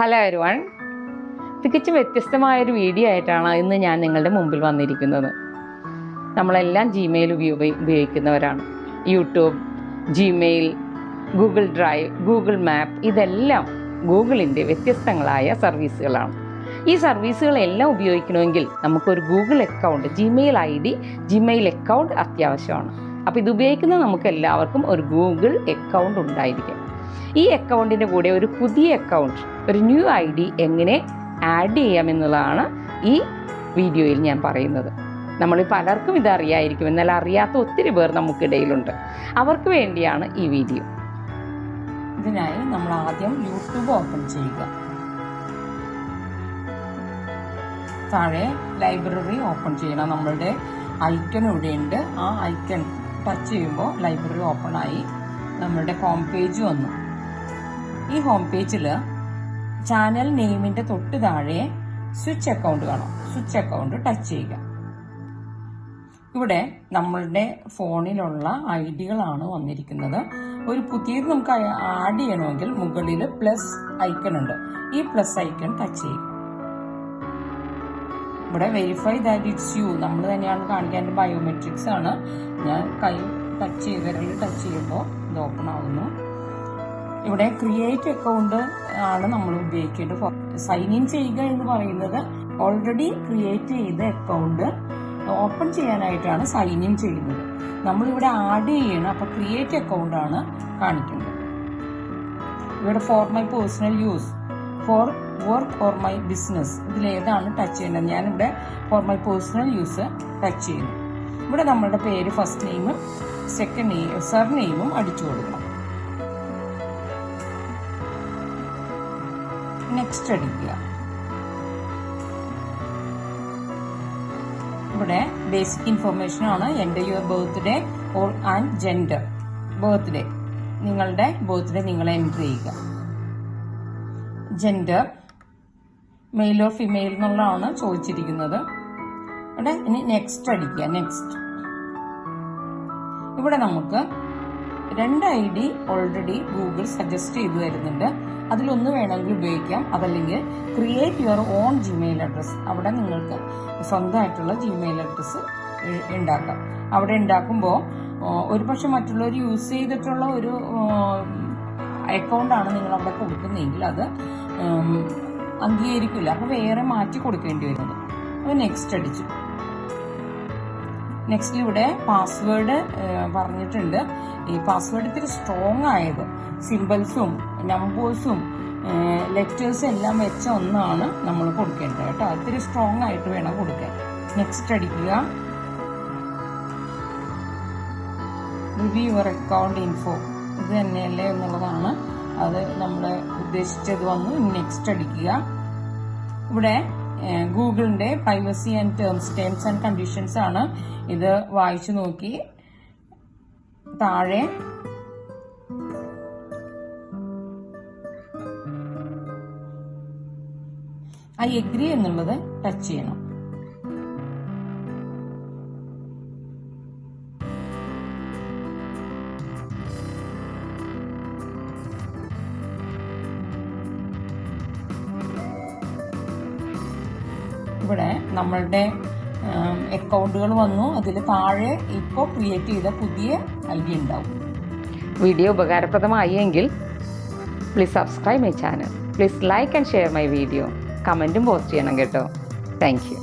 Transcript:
Hello everyone തികച്ചും വ്യത്യസ്തമായൊരു video ആയിട്ടാണ് ഇന്ന് ഞാൻ നിങ്ങളുടെ മുമ്പിൽ വന്നിരിക്കുന്നത്. നമ്മളെല്ലാം ജിമെയിൽ ഉപയോഗ ഉപയോഗിക്കുന്നവരാണ്. YouTube Gmail Google drive Google map ഇതെല്ലാം ഗൂഗിളിന്റെ വ്യത്യസ്തങ്ങളായ സർവീസുകളാണ്. ഈ സർവീസുകളെല്ലാം ഉപയോഗിക്കണമെങ്കിൽ നമുക്കൊരു Google account Gmail I D Gmail account അത്യാവശ്യമാണ്. അപ്പോൾ ഇത് ഉപയോഗിക്കുന്ന നമുക്ക് എല്ലാവർക്കും ഒരു ഗൂഗിൾ അക്കൗണ്ട് ഉണ്ടായിരിക്കും ഈ അക്കൗണ്ടിന്റെ കൂടെ ഒരു പുതിയ അക്കൗണ്ട് ഒരു ന്യൂ ഐ ഡി എങ്ങനെ ആഡ് ചെയ്യാമെന്നുള്ളതാണ് ഈ വീഡിയോയിൽ ഞാൻ പറയുന്നത്. നമ്മൾ പലർക്കും ഇത് അറിയായിരിക്കും എന്നാൽ അറിയാത്ത ഒത്തിരി പേർ നമുക്കിടയിലുണ്ട്. അവർക്ക് വേണ്ടിയാണ് ഈ വീഡിയോ. ഇതിനായി നമ്മൾ ആദ്യം യൂട്യൂബ് ഓപ്പൺ ചെയ്യുക. താഴെ ലൈബ്രറി ഓപ്പൺ ചെയ്യണം. നമ്മളുടെ ഐക്കൺ ഇവിടെയുണ്ട്. ആ ഐക്കൺ ടച്ച് ചെയ്യുമ്പോൾ ലൈബ്രറി ഓപ്പൺ ആയി. നമ്മളുടെ ഹോം പേജ് വന്നു. ഈ ഹോം പേജിൽ ചാനൽ നെയിമിന്റെ തൊട്ട് താഴെ സ്വിച്ച് അക്കൗണ്ട് കാണാം. സ്വിച്ച് അക്കൗണ്ട് ടച്ച് ചെയ്യുക. ഇവിടെ നമ്മളുടെ ഫോണിലുള്ള ഐ ഡികളാണ് വന്നിരിക്കുന്നത്. ഒരു പുതിയത് നമുക്ക് ആഡ് ചെയ്യണമെങ്കിൽ മുകളിൽ പ്ലസ് ഐക്കൺ ഉണ്ട്. ഈ പ്ലസ് ഐക്കൺ ടച്ച് ചെയ്യുക. ഇവിടെ വെരിഫൈ ദാറ്റ് ഇറ്റ്സ് യു നമ്മൾ തന്നെയാണ് കാണിക്കാൻ ബയോമെട്രിക്സ് ആണ്. ഞാൻ കൈ ടച്ച് ചെയ്ത് ടച്ച് ചെയ്യുമ്പോൾ ഇത് ഓപ്പൺ ആവുന്നു ഇവിടെ ക്രിയേറ്റ് അക്കൗണ്ട് ആണ് നമ്മൾ ഉപയോഗിക്കേണ്ടത്. സൈൻ ഇൻ ചെയ്യുക എന്ന് പറയുന്നത് ഓൾറെഡി ക്രിയേറ്റ് ചെയ്ത അക്കൗണ്ട് ഓപ്പൺ ചെയ്യാനായിട്ടാണ് സൈൻ ഇൻ ചെയ്യുന്നത്. നമ്മളിവിടെ ആഡ് ചെയ്യണം അപ്പൊ ക്രിയേറ്റ് അക്കൗണ്ട് ആണ് കാണിക്കുന്നത്. ഇവിടെ for my personal use for work or my business ഇതിൽ ഏതാണ് ടച്ച് ചെയ്യേണ്ടത് ഞാനിവിടെ for my personal use touch ചെയ്യുന്നു. ഇവിടെ നമ്മളുടെ പേര് ഫസ്റ്റ് നെയിമും സെക്കൻഡ് നെയിം സർ നെയിമും അടിച്ചു കൊടുക്കണം. നെക്സ്റ്റ് അടിക്കുക. ഇവിടെ ബേസിക് ഇൻഫർമേഷൻ ആണ്. എന്റെ your birthday all and gender birthday നിങ്ങളുടെ ബർത്ത്ഡേ നിങ്ങൾ എൻട്രി ചെയ്യുക. ജെൻഡർ മെയിൽ ഓർ ഫിമെയിൽ എന്നുള്ളതാണ് ചോദിച്ചിരിക്കുന്നത്. ഇവിടെ ഇനി നെക്സ്റ്റ് അടിക്കുക. നെക്സ്റ്റ് ഇവിടെ നമുക്ക് രണ്ട് I D already Google suggest ചെയ്തു തരുന്നുണ്ട്. അതിലൊന്ന് വേണമെങ്കിൽ ഉപയോഗിക്കാം. അതല്ലെങ്കിൽ create your own Gmail address അവിടെ നിങ്ങൾക്ക് സ്വന്തമായിട്ടുള്ള ജിമെയിൽ അഡ്രസ്സ് ഉണ്ടാക്കാം അവിടെ ഉണ്ടാക്കുമ്പോൾ ഒരുപക്ഷെ മറ്റുള്ളവർ യൂസ് ചെയ്തിട്ടുള്ള ഒരു അക്കൗണ്ടാണ് നിങ്ങൾ അവിടെ കൊടുക്കുന്നതെങ്കിൽ അത് അംഗീകരിക്കില്ല അപ്പോൾ വേറെ മാറ്റി കൊടുക്കേണ്ടി വരുന്നത്. അപ്പോൾ നെക്സ്റ്റ് അടിച്ചു. നെക്സ്റ്റ് ഇവിടെ പാസ്വേഡ് പറഞ്ഞിട്ടുണ്ട്. ഈ പാസ്വേഡ് ഇത്തിരി സ്ട്രോങ് ആയത്. സിമ്പിൾസും നമ്പേഴ്സും ലെറ്റേഴ്സും എല്ലാം വെച്ച ഒന്നാണ് നമ്മൾ കൊടുക്കേണ്ടത് കേട്ടോ. ഇത്തിരി സ്ട്രോങ് ആയിട്ട് വേണം കൊടുക്കാൻ. നെക്സ്റ്റ് അടിക്കുക. റിവ്യൂ യുവർ അക്കൗണ്ട് ഇൻഫോ ഇത് തന്നെയല്ലേ എന്നുള്ളതാണ്. അത് നമ്മൾ ഉദ്ദേശിച്ചത് വന്നു. നെക്സ്റ്റ് അടിക്കുക. ഇവിടെ ഗൂഗിളിന്റെ privacy and terms terms and conditions ആണ് ഇത് വായിച്ചു നോക്കി. താഴെ. ഐ എഗ്രി എന്നുള്ളത് ടച്ച് ചെയ്യണം. ഇവിടെ നമ്മളുടെ അക്കൗണ്ടുകൾ വന്നു. അതിൽ താഴെ ഇപ്പോൾ ക്രിയേറ്റ് ചെയ്ത പുതിയ ഐ ഡി ഉണ്ടാവും. വീഡിയോ ഉപകാരപ്രദമായി എങ്കിൽ please subscribe my channel please like and share my video കമന്റും post ചെയ്യണം കേട്ടോ. Thank you